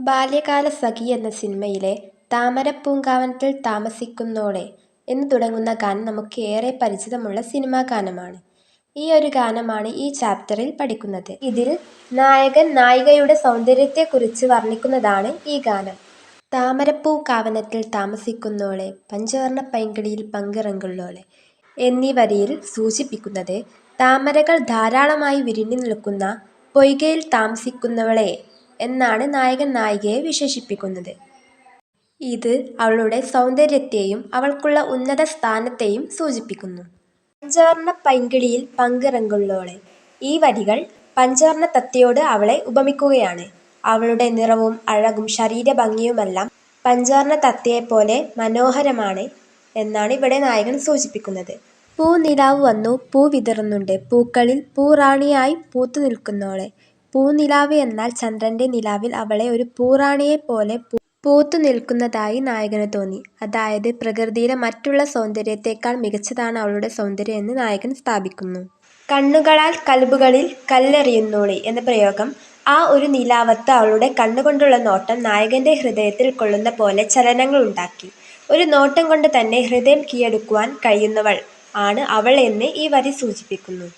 ബാല്യകാലസഖി എന്ന സിനിമയിലെ താമരപ്പൂങ്കാവനത്തിൽ താമസിക്കുന്നോളെ എന്ന് തുടങ്ങുന്ന ഗാനം നമുക്ക് ഏറെ പരിചിതമുള്ള സിനിമാ ഗാനമാണ് ഈ ഒരു ഗാനമാണ് ഈ ചാപ്റ്ററിൽ പഠിക്കുന്നത്. ഇതിൽ നായകൻ നായികയുടെ സൗന്ദര്യത്തെക്കുറിച്ച് വർണിക്കുന്നതാണ് ഈ ഗാനം. താമരപ്പൂ താമരപ്പൂങ്കാവനത്തിൽ താമസിക്കുന്നോളെ പഞ്ചവർണപ്പൈങ്കിളിയിൽ പങ്കിറങ്ങുള്ളോളെ എന്നീ വരിയിൽ സൂചിപ്പിക്കുന്നത് താമരകൾ ധാരാളമായി വിരിഞ്ഞു നിൽക്കുന്ന പൊയ്കയിൽ താമസിക്കുന്നവളെ എന്നാണ് നായകൻ നായികയെ വിശേഷിപ്പിക്കുന്നത്. ഇത് അവളുടെ സൗന്ദര്യത്തെയും അവൾക്കുള്ള ഉന്നത സ്ഥാനത്തെയും സൂചിപ്പിക്കുന്നു. പഞ്ചവർണ പൈങ്കിളിയിൽ പങ്കിറങ്ങുള്ളോളെ ഈ വരികൾ പഞ്ചവർണ തത്തയോട് അവളെ ഉപമിക്കുകയാണ്. അവളുടെ നിറവും അഴകും ശരീരഭംഗിയുമെല്ലാം പോലെ മനോഹരമാണ് എന്നാണ് ഇവിടെ നായകൻ സൂചിപ്പിക്കുന്നത്. പൂ നിലാവ് വന്നു പൂ വിതറുന്നുണ്ട് പൂക്കളിൽ പൂറാണിയായി പൂത്തുനിൽക്കുന്നോളെ പൂനിലാവ് എന്നാൽ ചന്ദ്രന്റെ നിലാവിൽ അവളെ ഒരു പൂറാണിയെപ്പോലെ പൂത്തുനിൽക്കുന്നതായി നായകന് തോന്നി. അതായത് പ്രകൃതിയിലെ മറ്റുള്ള സൗന്ദര്യത്തെക്കാൾ മികച്ചതാണ് അവളുടെ സൗന്ദര്യം എന്ന് നായകൻ സ്ഥാപിക്കുന്നു. കണ്ണുകളാൽ കൽബുകളിൽ കല്ലെറിയുന്നോളി എന്ന പ്രയോഗം ആ ഒരു നിലാവത്ത് അവളുടെ കണ്ണുകൊണ്ടുള്ള നോട്ടം നായകന്റെ ഹൃദയത്തിൽ കൊള്ളുന്ന പോലെ ചലനങ്ങൾ ഉണ്ടാക്കി. ഒരു നോട്ടം കൊണ്ട് തന്നെ ഹൃദയം കീഴടക്കുവാൻ കഴിയുന്നവൾ ആണ് അവൾ എന്ന് ഈ വരി സൂചിപ്പിക്കുന്നു.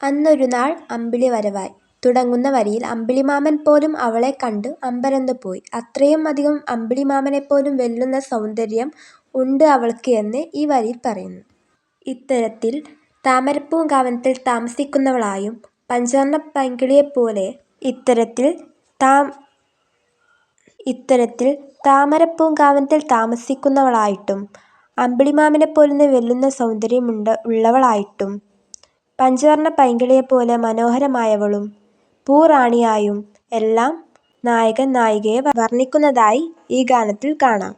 അന്നൊരുനാൾ അമ്പിളി വരവായി തുടങ്ങുന്ന വരിയിൽ അമ്പിളിമാമൻ പോലും അവളെ കണ്ട് അമ്പരന്ന് പോയി. അത്രയും അധികം അമ്പിളിമാമനെപ്പോലും വെല്ലുന്ന സൗന്ദര്യം ഉണ്ട് അവൾക്ക് എന്ന് ഈ വരിയിൽ പറയുന്നു. ഇത്തരത്തിൽ താമരപ്പൂങ്കാവനത്തിൽ താമസിക്കുന്നവളായും പഞ്ചവർണപ്പൈങ്കിളിയെപ്പോലെ ഇത്തരത്തിൽ താമരപ്പൂങ്കാവനത്തിൽ താമസിക്കുന്നവളായിട്ടും അമ്പിളിമാമനെപ്പോലും വെല്ലുന്ന സൗന്ദര്യം ഉള്ളവളായിട്ടും പഞ്ചവർണപ്പൈങ്കിളിയെപ്പോലെ മനോഹരമായവളും പൂറാണിയായും എല്ലാം നായകൻ നായികയെ വർണിക്കുന്നതായി ഈ ഗാനത്തിൽ കാണാം.